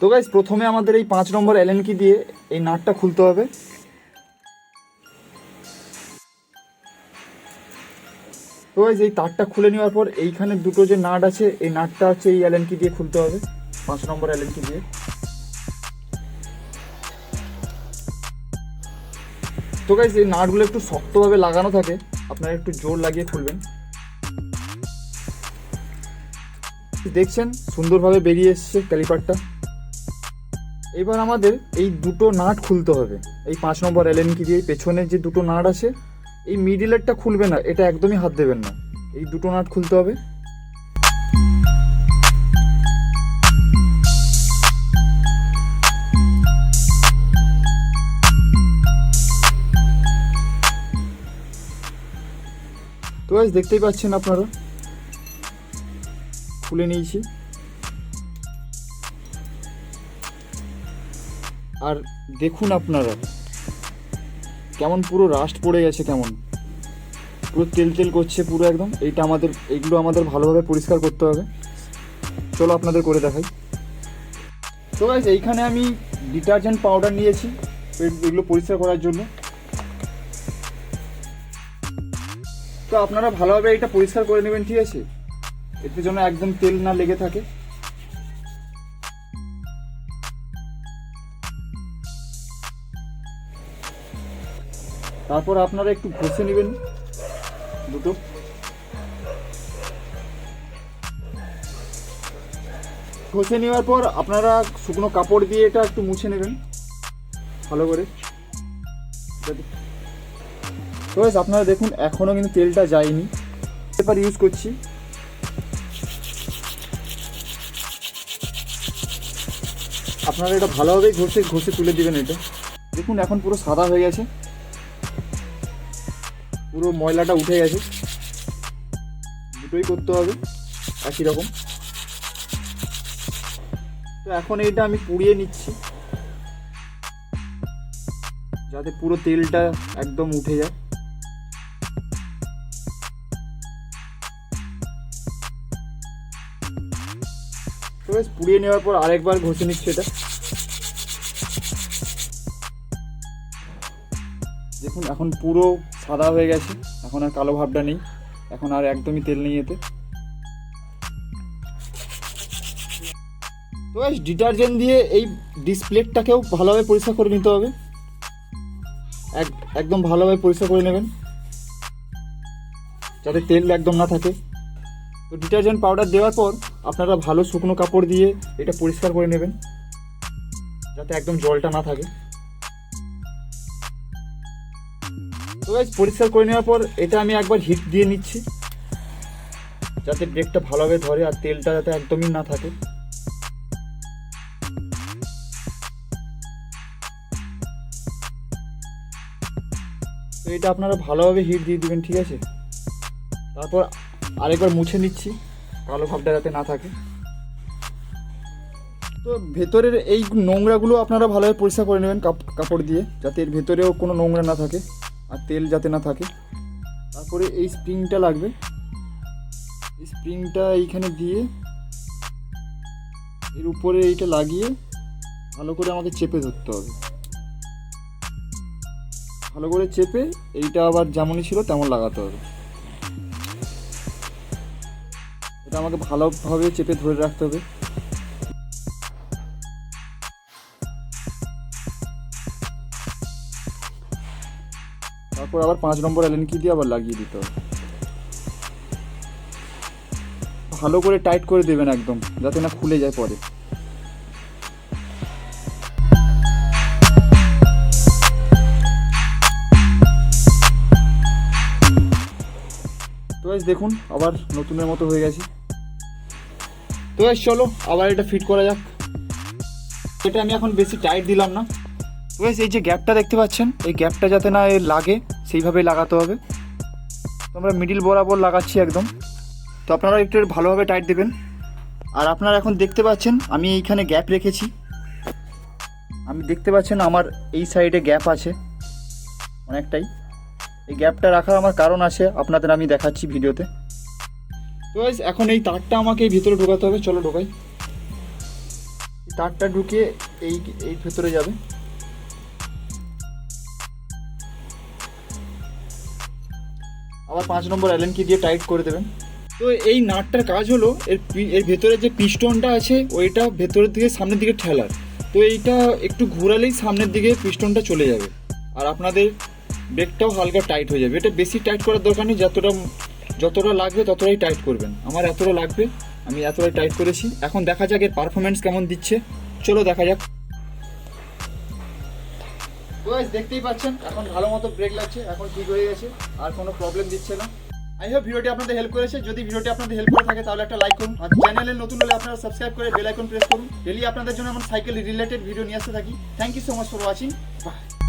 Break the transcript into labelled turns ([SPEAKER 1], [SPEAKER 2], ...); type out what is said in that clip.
[SPEAKER 1] তো গাইজ প্রথমে আমাদের এই পাঁচ নম্বর এলএন কি দিয়ে এই নাটটা খুলতে হবে। তো গাইজ এই তারটা খুলে নেওয়ার পর এইখানে দুটো যে নাট আছে, এই নাটটা হচ্ছে এই এলএন কি দিয়ে খুলতে হবে, পাঁচ নম্বর এলএন কি দিয়ে। তো গাইজ এই নাটগুলো একটু শক্তভাবে লাগানো থাকে, আপনারা একটু জোর লাগিয়ে খুলবেন। দেখছেন? সুন্দরভাবে বেরিয়ে এসছে ক্যালিপারটা এবার আমাদের এই দুটো নাট খুলতে হবে। এই পাঁচ নম্বর এলএন কি দিয়ে পেছনের যে দুটো নাট আছে, এই মিডিলেরটা খুলবে না, এটা একদমই হাত দেবেন না। এই দুটো নাট খুলতে হবে। তো আজ দেখতেই পাচ্ছেন আপনারা? খুলে নিয়েছি। আর দেখুন আপনারা, কেমন পুরো রাস্ট পড়ে গেছে কেমন। পুরো তেল তেল করছে পুরো একদম। এইটা আমাদের, এইগুলো আমাদের ভালোভাবে পরিষ্কার করতে হবে। চলো আপনাদের করে দেখাই। তো গাইস এইখানে আমি ডিটারজেন্ট পাউডার নিয়েছি এগুলো পরিষ্কার করার জন্য। তো আপনারা ভালোভাবে এটা পরিষ্কার করে নেবেন, ঠিক আছে? এতে যেন একদম তেল না লেগে থাকে। তারপর আপনারা একটু ঘষে নেবেন। দুটো। ঘষে নেওয়ার পর আপনারা শুকনো কাপড় দিয়ে এটা একটু মুছে নেবেন। ভালো করে। তো আপনারা দেখুন এখনও কিন্তু তেলটা যায়নি। পেপার ইউজ করছি। আপনারা এটা ভালোভাবেই ঘষে ঘষে তুলে দিবেন এটা। দেখুন, এখন পুরো সাদা হয়ে গেছে। পুরো ময়লাটা উঠে গেছে। দুটোই করতে হবে, একই রকম। তো এখন এইটা আমি পুড়িয়ে নিচ্ছি। যাতে পুরো তেলটা একদম উঠে যায়। পুড়িয়ে নেওয়ার পর আরেকবার ঘষে নিচ্ছি এটা। দেখুন, এখন পুরো সাদা হয়ে গেছে। এখন আর কালো ভাবটা নেই। এখন আর একদমই তেল নেই এতে। তো ডিটারজেন্ট দিয়ে এই ডিসপ্লেটটাকেও ভালোভাবে পরিষ্কার করে নিতে হবে। এক, একদম ভালোভাবে পরিষ্কার করে নেবেন। যাতে তেল একদম না থাকে। তো ডিটারজেন্ট পাউডার দেওয়ার পর আপনারা ভালো শুকনো কাপড় দিয়ে এটা পরিষ্কার করে নেবেন। যাতে একদম জলটা না থাকে। তো গাইজ পরিষ্কার করে নেওয়ার পর এটা আমি একবার হিট দিয়ে নিচ্ছি। যাতে ব্রেকটা ভালোভাবে ধরে আর তেলটা যাতে একদমই না থাকে। তো এটা আপনারা ভালোভাবে হিট দিয়ে দিবেন, ঠিক আছে? তারপর আরেকবার মুছে নিচ্ছি, কালো ভাবটা যাতে না থাকে। তো ভেতরের এই নোংরাগুলো আপনারা ভালোভাবে পরিষ্কার করে নেবেন কাপ- কাপড় দিয়ে, যাতে এর ভেতরেও কোনো নোংরা না থাকে। আর তেল যাতে না থাকে, তারপরে এই স্প্রিংটা লাগবে। এই স্প্রিংটা এইখানে দিয়ে এর উপরে এইটা লাগিয়ে ভালো করে আমাকে চেপে ধরতে হবে। ভালো করে চেপে এইটা আবার যেমনই ছিল তেমন লাগাতে হবে। এটা আমাকে ভালোভাবে চেপে ধরে রাখতে হবে। তারপর আবার পাঁচ নম্বর অ্যালেন কি দিয়ে আবার লাগিয়ে দিতে ভালো করে টাইট করে দেবেন একদম, যাতে না খুলে যায় পরে। তো দেখুন, আবার নতুনের মতো হয়ে গেছে। তো চলো, আবার এটা ফিট করা যাক। এটা আমি এখন বেশি টাইট দিলাম না। তো এই যে গ্যাপটা দেখতে পাচ্ছেন, এই গ্যাপটা যাতে না এ লাগে সেইভাবেই লাগাতে হবে। তো আমরা মিডিল বরাবর লাগাচ্ছি একদম। তো আপনারা একটু ভালোভাবে টাইট দেবেন। আর আপনারা এখন দেখতে পাচ্ছেন, আমি এইখানে গ্যাপ রেখেছি। আমি দেখতে পাচ্ছেন আমার এই সাইডে গ্যাপ আছে অনেকটাই। এই গ্যাপটা রাখার আমার কারণ আছে, আপনাদের আমি দেখাচ্ছি ভিডিওতে। তো এখন এই তারটা আমাকে এই ভিতরে ঢোকাতে হবে, চলো ঢোকাই। তারটা ঢুকিয়ে এই এই ভেতরে যাবে। আবার পাঁচ নম্বর অ্যালেন কি দিয়ে টাইট করে দেবেন। তো এই নাটটার কাজ হলো, এর এর ভেতরে যে পিস্টনটা আছে, ওইটা ভেতরের দিকে সামনের দিকে ঠেলার। তো এইটা একটু ঘোরালেই সামনের দিকে পিস্টনটা চলে যাবে। আর আপনাদের ব্রেকটাও হালকা টাইট হয়ে যাবে। এটা বেশি টাইট করার দরকার নেই, যতটা যতটা লাগবে ততটাই টাইট করবেন। আমার এতটা লাগবে, আমি এতটাই টাইট করেছি। এখন দেখা যাক এর পারফরমেন্স কেমন দিচ্ছে। চলো দেখা যাক। দেখতেই পাচ্ছেন, এখন ভালো মতো ব্রেক লাগছে, এখন ঠিক হয়ে গেছে, আর কোনো প্রবলেম দিচ্ছে না। আই হোপ ভিডিওটি আপনাদের হেল্প করেছে। যদি ভিডিওটি আপনাদের হেল্প করে থাকে, তাহলে একটা লাইক করুন। আর চ্যানেলে নতুন হলে আপনারা সাবস্ক্রাইব করে বেল আইকন প্রেস করুন। ডেলি আপনাদের জন্য আমার সাইকেল রিলেটেড ভিডিও নিয়ে আসতে থাকি। Thank you so much for watching bye